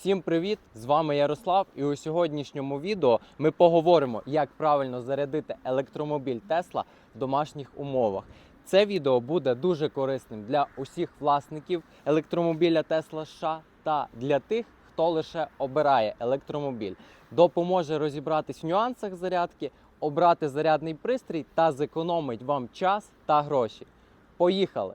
Всім привіт! З вами Ярослав, і у сьогоднішньому відео ми поговоримо, як правильно зарядити електромобіль Tesla в домашніх умовах. Це відео буде дуже корисним для усіх власників електромобіля Tesla США та для тих, хто лише обирає електромобіль. Допоможе розібратись в нюансах зарядки, обрати зарядний пристрій та зекономить вам час та гроші. Поїхали!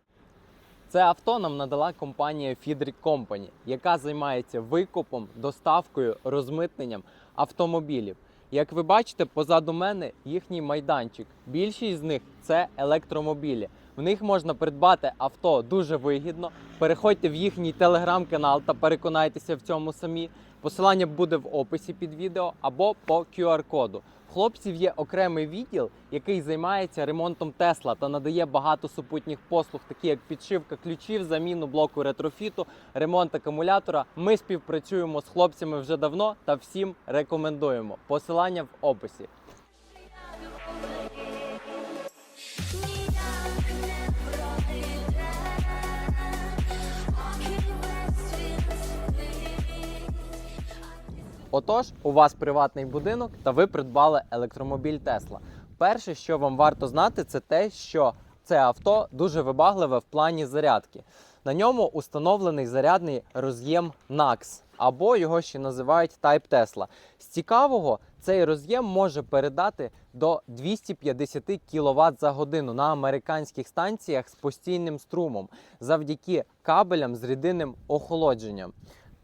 Це авто нам надала компанія Fidrick Company, яка займається викупом, доставкою, розмитненням автомобілів. Як ви бачите, позаду мене їхній майданчик. Більшість з них це електромобілі. В них можна придбати авто дуже вигідно. Переходьте в їхній телеграм-канал та переконайтеся в цьому самі. Посилання буде в описі під відео або по QR-коду. Хлопців є окремий відділ, який займається ремонтом Тесла та надає багато супутніх послуг, такі як підшивка ключів, заміну блоку ретрофіту, ремонт акумулятора. Ми співпрацюємо з хлопцями вже давно та всім рекомендуємо. Посилання в описі. Отож, у вас приватний будинок та ви придбали електромобіль Tesla. Перше, що вам варто знати, це те, що це авто дуже вибагливе в плані зарядки. На ньому установлений зарядний роз'єм NAX, або його ще називають Type Tesla. З цікавого, цей роз'єм може передати до 250 кВт за годину на американських станціях з постійним струмом завдяки кабелям з рідинним охолодженням.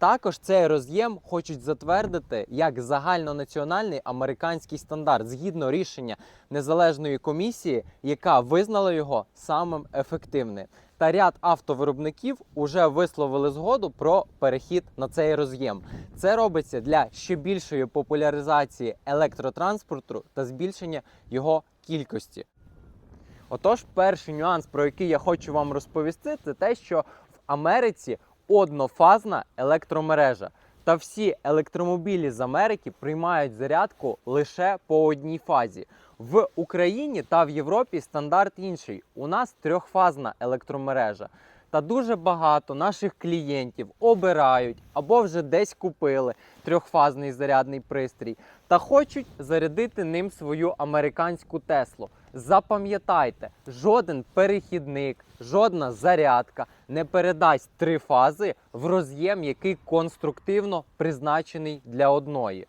Також цей роз'єм хочуть затвердити як загальнонаціональний американський стандарт згідно рішення незалежної комісії, яка визнала його самим ефективним. Та ряд автовиробників уже висловили згоду про перехід на цей роз'єм. Це робиться для ще більшої популяризації електротранспорту та збільшення його кількості. Отож, перший нюанс, про який я хочу вам розповісти, це те, що в Америці однофазна електромережа. Та всі електромобілі з Америки приймають зарядку лише по одній фазі. В Україні та в Європі стандарт інший. У нас трьохфазна електромережа. Та дуже багато наших клієнтів обирають або вже десь купили трьохфазний зарядний пристрій та хочуть зарядити ним свою американську Теслу. Запам'ятайте, жоден перехідник, жодна зарядка не передасть три фази в роз'єм, який конструктивно призначений для одної.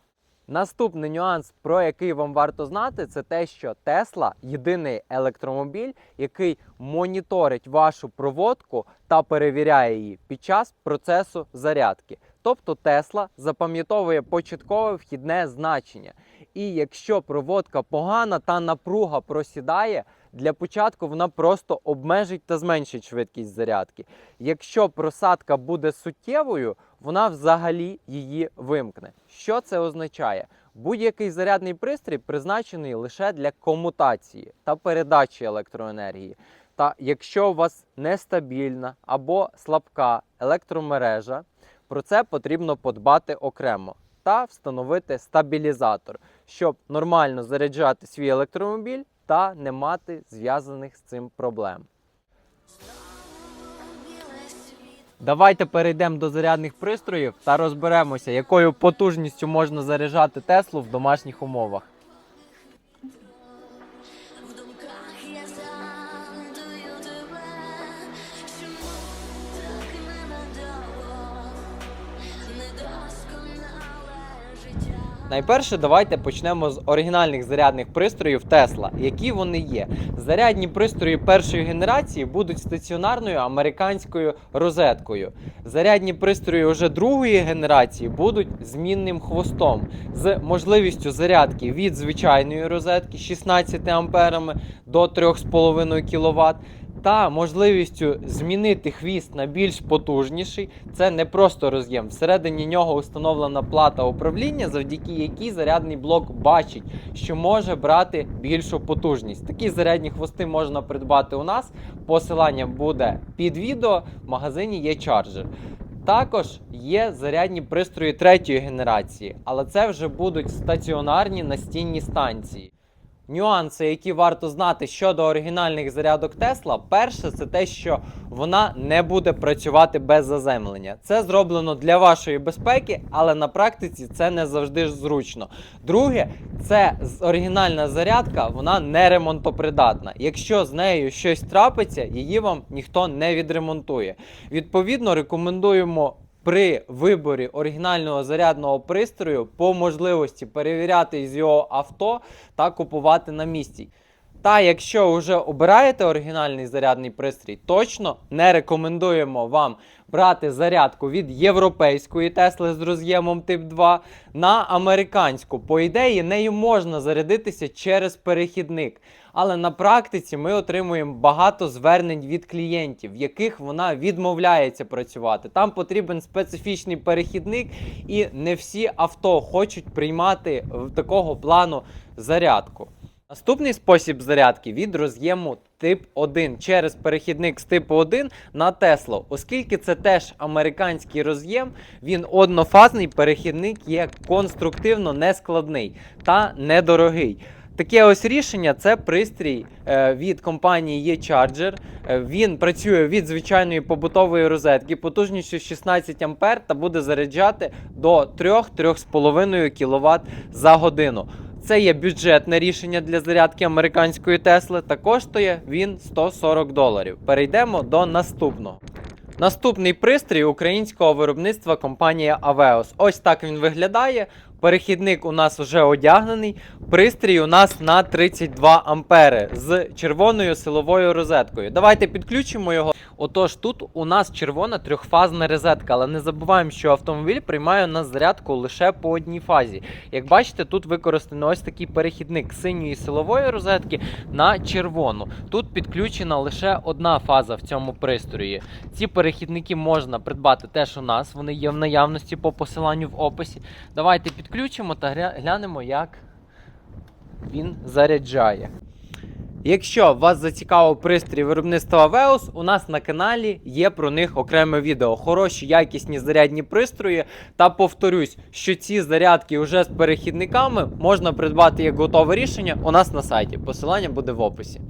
Наступний нюанс, про який вам варто знати, це те, що Тесла єдиний електромобіль, який моніторить вашу проводку та перевіряє її під час процесу зарядки. Тобто Tesla запам'ятовує початкове вхідне значення. І якщо проводка погана та напруга просідає, для початку вона просто обмежить та зменшить швидкість зарядки. Якщо просадка буде суттєвою, вона взагалі її вимкне. Що це означає? Будь-який зарядний пристрій призначений лише для комутації та передачі електроенергії. Та якщо у вас нестабільна або слабка електромережа, про це потрібно подбати окремо та встановити стабілізатор, щоб нормально заряджати свій електромобіль та не мати зв'язаних з цим проблем. Давайте перейдемо до зарядних пристроїв та розберемося, якою потужністю можна заряджати Теслу в домашніх умовах. Найперше, давайте почнемо з оригінальних зарядних пристроїв Tesla. Які вони є? Зарядні пристрої першої генерації будуть стаціонарною американською розеткою. Зарядні пристрої вже другої генерації будуть змінним хвостом з можливістю зарядки від звичайної розетки 16 амперами до 3,5 кВт. Та можливістю змінити хвіст на більш потужніший. Це не просто роз'єм. Всередині нього установлена плата управління, завдяки якій зарядний блок бачить, що може брати більшу потужність. Такі зарядні хвости можна придбати у нас. Посилання буде під відео. В магазині є чарджер. Також є зарядні пристрої третьої генерації, але це вже будуть стаціонарні настінні станції. Нюанси, які варто знати щодо оригінальних зарядок Tesla, перше, це те, що вона не буде працювати без заземлення. Це зроблено для вашої безпеки, але на практиці це не завжди зручно. Друге, це оригінальна зарядка, вона не ремонтопридатна. Якщо з нею щось трапиться, її вам ніхто не відремонтує. Відповідно, рекомендуємо. При виборі оригінального зарядного пристрою по можливості перевіряти з його авто та купувати на місці. Та якщо вже обираєте оригінальний зарядний пристрій, точно не рекомендуємо вам брати зарядку від європейської Тесли з роз'ємом тип 2 на американську. По ідеї, нею можна зарядитися через перехідник. Але на практиці ми отримуємо багато звернень від клієнтів, в яких вона відмовляється працювати. Там потрібен специфічний перехідник, і не всі авто хочуть приймати в такого плану зарядку. Наступний спосіб зарядки від роз'єму тип 1 через перехідник з типу 1 на Теслу. Оскільки це теж американський роз'єм, він однофазний перехідник є конструктивно нескладний та недорогий. Таке ось рішення це пристрій е, від компанії eCharger. Е, він працює від звичайної побутової розетки потужністю 16 А та буде заряджати до 3-3,5 кВт за годину. Це є бюджетне рішення для зарядки американської Тесли та коштує він 140 доларів. Перейдемо до наступного. Наступний пристрій українського виробництва компанія Aveos. Ось так він виглядає. Перехідник у нас вже одягнений. Пристрій у нас на 32 ампери з червоною силовою розеткою. Давайте підключимо його. Отож, тут у нас червона трьохфазна розетка, але не забуваємо, що автомобіль приймає у нас зарядку лише по одній фазі. Як бачите, тут використано ось такий перехідник синьої силової розетки на червону. Тут підключена лише одна фаза в цьому пристрої. Ці перехідники можна придбати теж у нас, вони є в наявності по посиланню в описі. Давайте підключимо та глянемо, як він заряджає. Якщо вас зацікавив пристрій виробництва Veus, у нас на каналі є про них окреме відео. Хороші якісні зарядні пристрої. Та повторюсь, що ці зарядки вже з перехідниками можна придбати як готове рішення у нас на сайті. Посилання буде в описі.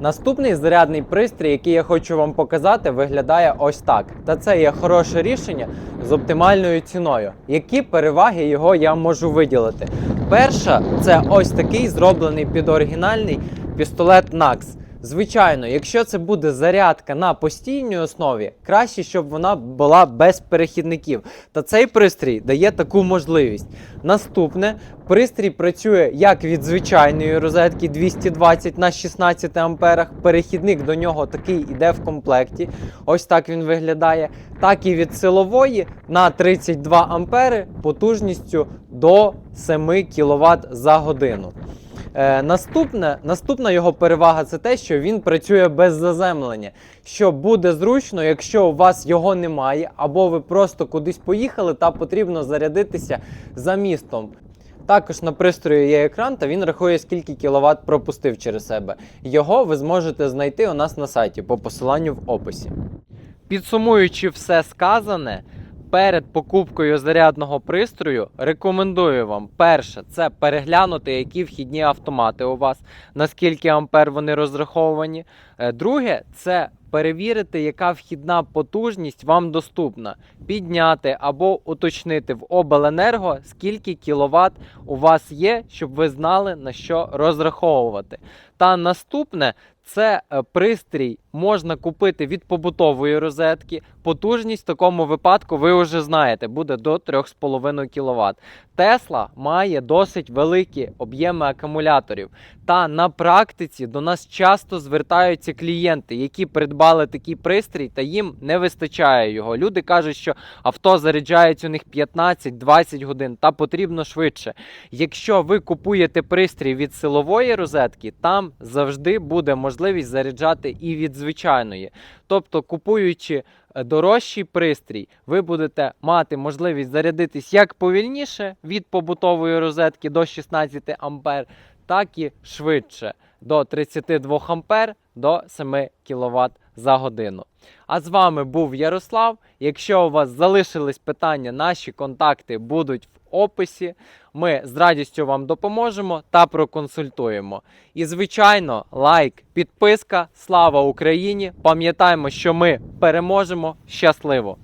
Наступний зарядний пристрій, який я хочу вам показати, виглядає ось так. Та це є хороше рішення з оптимальною ціною. Які переваги його я можу виділити? Перша це ось такий зроблений під оригінальний пістолет NAX. Звичайно, якщо це буде зарядка на постійній основі, краще, щоб вона була без перехідників. Та цей пристрій дає таку можливість. Наступне, пристрій працює як від звичайної розетки 220 на 16 амперах. Перехідник до нього такий іде в комплекті. Ось так він виглядає. Так і від силової на 32 ампери потужністю до 7 кВт за годину. Е, наступне, наступна його перевага це те, що він працює без заземлення. Що буде зручно, якщо у вас його немає, або ви просто кудись поїхали та потрібно зарядитися за містом. Також на пристрої є екран, та він рахує, скільки кіловат пропустив через себе. Його ви зможете знайти у нас на сайті по посиланню в описі. Підсумуючи все сказане, перед покупкою зарядного пристрою рекомендую вам перше це переглянути, які вхідні автомати у вас, наскільки ампер вони розраховані. Е, Друге, це перевірити, яка вхідна потужність вам доступна, підняти або уточнити в обленерго, скільки кіловат у вас є, щоб ви знали на що розраховувати. Та наступне це е, пристрій можна купити від побутової розетки. Потужність в такому випадку ви вже знаєте, буде до 3,5 кВт. Тесла має досить великі об'єми акумуляторів. Та на практиці до нас часто звертаються клієнти, які придбали такий пристрій, та їм не вистачає його. Люди кажуть, що авто заряджається у них 15-20 годин та потрібно швидше. Якщо ви купуєте пристрій від силової розетки, там завжди буде можливість заряджати і від звичайної. Тобто, купуючи е, дорожчий пристрій, ви будете мати можливість зарядитись як повільніше від побутової розетки до 16 ампер, так і швидше. до 32 ампер до 7 кВт за годину. А з вами був Ярослав. Якщо у вас залишились питання, наші контакти будуть в описі. Ми з радістю вам допоможемо та проконсультуємо. І, звичайно, лайк, підписка. Слава Україні! Пам'ятаємо, що ми переможемо щасливо!